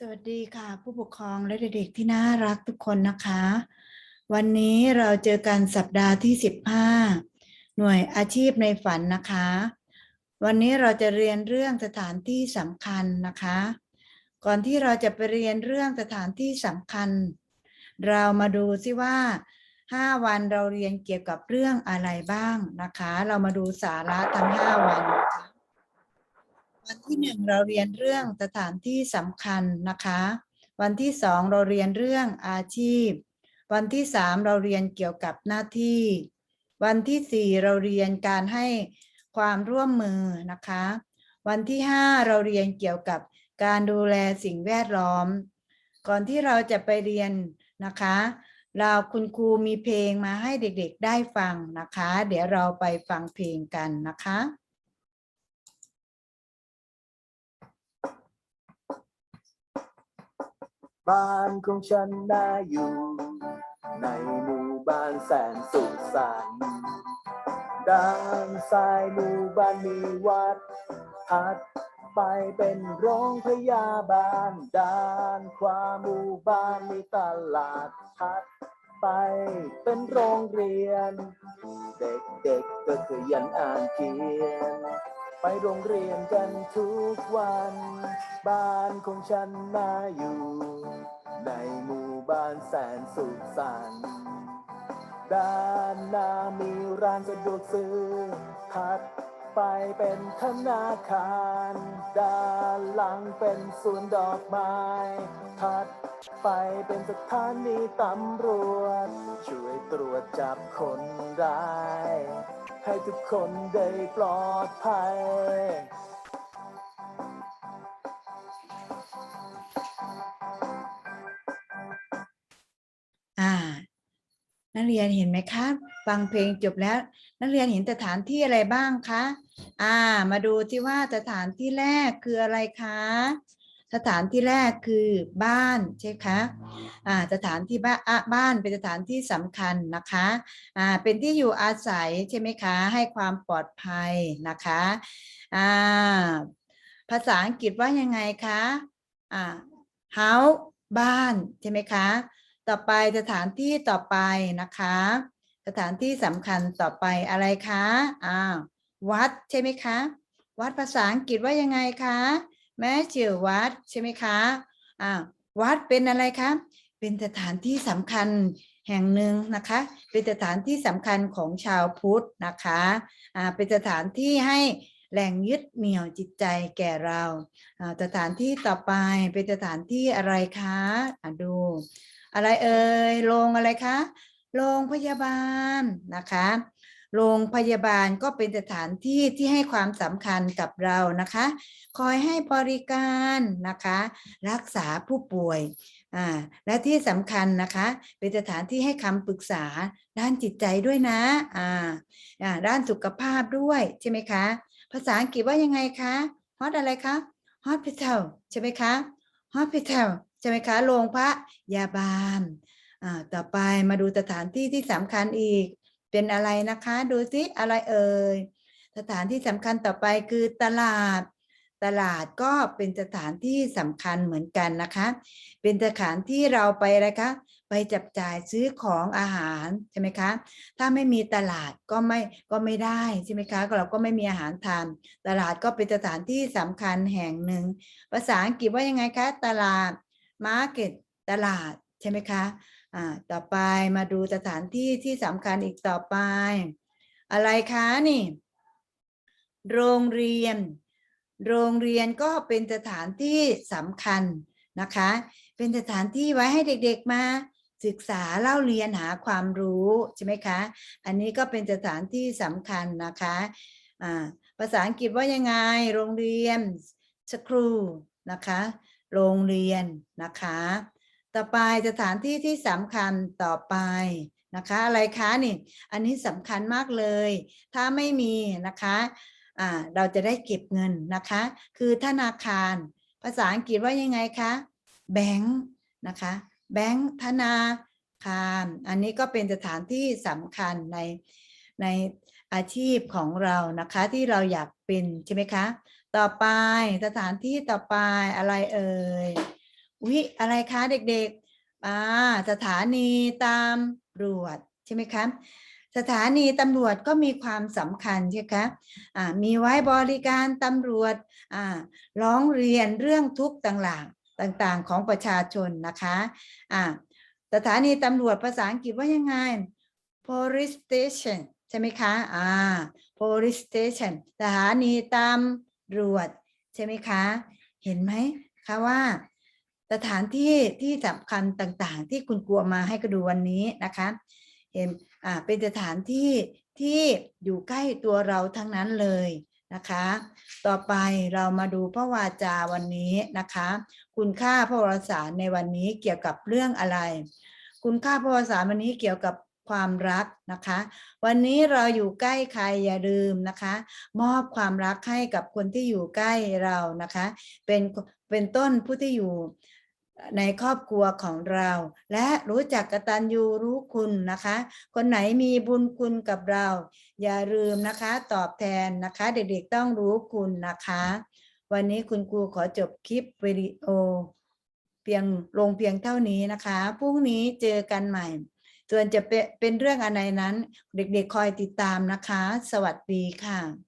สวัสดีค่ะผู้ปกครองและเด็กๆที่น่ารักทุกคนนะคะ วันนี้เราเจอกันสัปดาห์ที่ 15 หน่วยอาชีพในฝันนะคะ วันนี้เราจะเรียนเรื่องสถานที่สำคัญนะคะ ก่อนที่เราจะไปเรียนเรื่องสถานที่สำคัญ เรามาดูซิว่า 5 วันเราเรียนเกี่ยวกับเรื่องอะไรบ้างนะคะ เรามาดูสาระทั้ง 5 วันนะคะ วันที่หนึ่งเราเรียนเรื่องสถานที่สำคัญนะคะ วันที่สองเราเรียนเรื่องอาชีพ วันที่สามเราเรียนเกี่ยวกับหน้าที่ วันที่สี่เราเรียนการให้ความร่วมมือนะคะ วันที่ห้าเราเรียนเกี่ยวกับการดูแลสิ่งแวดล้อม ก่อนที่เราจะไปเรียนนะคะ เราคุณครูมีเพลงมาให้เด็กๆได้ฟังนะคะ เดี๋ยวเราไปฟังเพลงกันนะคะ บ้านของฉันน่าอยู่ ในหมู่บ้านแสนสุขสันต์ด้านซ้ายหมู่บ้านมีวัดถัดไปเป็นโรงพยาบาล ด้านขวาหมู่บ้านมีตลาดถัดไปเป็นโรงเรียน เด็กๆก็คือยันอ่านเขียน โรงเรียนกันทุกวัน บ้านของฉันน่าอยู่ ในหมู่บ้านแสนสุขสันต์ด้านหน้ามีร้านสะดวกซื้อถัดไปเป็นธนาคาร ด้านหลังเป็นสวนดอกไม้ถัดไปเป็นสถานีตำรวจช่วย ตรวจจับคนร้าย ให้ทุกคนได้ปลอดภัย อ่า นักเรียนเห็นไหมคะ ฟังเพลงจบแล้ว นักเรียนเห็นสถานที่อะไรบ้างคะ อ่า มาดูที่ว่าสถานที่แรกคืออะไรคะ สถานที่แรกคือบ้านใช่คะอ่าสถานที่บ้านบ้านเป็นสถานที่สำคัญนะคะอ่าเป็นที่อยู่อาศัยใช่ไหมคะให้ความปลอดภัยนะคะอ่าภาษาอังกฤษว่ายังไงคะอ่า house บ้านใช่ไหมคะต่อไปสถานที่ต่อไปนะคะ สถานที่สำคัญต่อไปอะไรคะอ้าวัดใช่ไหมคะ วัดภาษาอังกฤษว่ายังไงคะ แม้ชื่อวัดใช่ไหมคะอ้าวัดเป็นอะไรคะ เป็นสถานที่สำคัญแห่งหนึ่งนะคะ เป็นสถานที่สำคัญของชาวพุทธนะคะอ่าเป็นสถานที่ให้แหล่งยึดเหนี่ยวจิตใจแก่เราอ่าสถานที่ต่อไปเป็นสถานที่อะไรคะอะดู อะไรเอ่ยโรงอะไรคะโรงพยาบาลนะคะ โรงพยาบาลก็เป็นสถานที่ที่ให้ความสำคัญกับเรานะคะ คอยให้บริการนะคะ รักษาผู้ป่วยอ่าและที่สำคัญนะคะ เป็นสถานที่ให้คำปรึกษาด้านจิตใจด้วยนะอ่าอ่าด้านสุขภาพด้วยใช่ไหมคะ ภาษาอังกฤษว่ายังไงคะฮอตอะไรคะ hospital ใช่ไหมคะ hospital ใช่ไหมคะโรงพยาบาลอ่าต่อไปมาดูสถานที่ที่สำคัญอีก เป็นอะไรนะคะ ดูสิอะไรเอ่ยสถานที่สำคัญต่อไปคือตลาด ตลาดก็เป็นสถานที่สำคัญเหมือนกันนะคะ เป็นสถานที่เราไปอะไรคะไปจับจ่ายซื้อของอาหารใช่ไหมคะ ถ้าไม่มีตลาดก็ไม่ก็ไม่ได้ใช่ไหมคะเราก็ไม่มีอาหารทาน ตลาดก็เป็นสถานที่สำคัญแห่งหนึ่ง ภาษาอังกฤษว่ายังไงคะ ตลาด market ตลาดใช่ไหมคะ อ่าต่อไปมาดูสถานที่ที่สำคัญอีกต่อไป อะไรคะนี่ โรงเรียน โรงเรียนก็เป็นสถานที่สำคัญนะคะ เป็นสถานที่ไว้ให้เด็กๆมาศึกษาเล่าเรียนหาความรู้ใช่ไหมคะ อันนี้ก็เป็นสถานที่สำคัญนะคะภาษาอังกฤษว่ายังไง โรงเรียน school นะคะ โรงเรียนนะคะ ต่อไปสถานที่ที่สำคัญต่อไปนะคะอะไรคะนี่อันนี้สำคัญมากเลย ถ้าไม่มีนะคะอ่าเราจะได้เก็บเงินนะคะ คือธนาคาร ภาษาอังกฤษว่ายังไงคะแบงค์นะคะแบงค์ธนาคารอันนี้ก็เป็นสถานที่สำคัญในในอาชีพของเรานะคะที่เราอยากเป็นใช่ไหมคะ ต่อไปสถานที่ต่อไปอะไรเอ่ย วิอะไรคะเด็กๆอ่าสถานีตำรวจใช่ไหมคะสถานีตำรวจก็มีความสำคัญใช่ไหมคะอ่ามีไว้บริการตำรวจอ่าร้องเรียนเรื่องทุกข์ต่างๆต่างๆของประชาชนนะคะอ่าสถานีตำรวจภาษาอังกฤษว่ายังไง police station ใช่ไหมคะอ่า police station สถานีตำรวจใช่ไหมคะ เห็นไหมคะว่า สถานที่ที่สำคัญต่างๆ ที่คุณกลัวมาให้กระดูวันนี้นะคะเห็นอ่าเป็นสถานที่ที่อยู่ใกล้ตัวเราทั้งนั้นเลยนะคะ ต่อไปเรามาดูพระวาจาวันนี้นะคะ คุณค่าพระวสารในวันนี้เกี่ยวกับเรื่องอะไร คุณค่าพระวสารวันนี้เกี่ยวกับความรักนะคะ วันนี้เราอยู่ใกล้ใครอย่าลืมนะคะ มอบความรักให้กับคนที่อยู่ใกล้เรานะคะ เป็นเป็นต้นผู้ที่อยู่ ในครอบครัวของเรา และรู้จักกตัญญูรู้คุณนะคะ คนไหนมีบุญคุณกับเรา อย่าลืมนะคะ ตอบแทนนะคะ เด็กๆต้องรู้คุณนะคะ วันนี้คุณครูขอจบคลิปวิดีโอ เพียงลงเพียงเท่านี้นะคะพรุ่งนี้เจอกันใหม่ ส่วนจะเป็นเป็นเรื่องอะไรนั้น เด็กๆคอยติดตามนะคะ สวัสดีค่ะ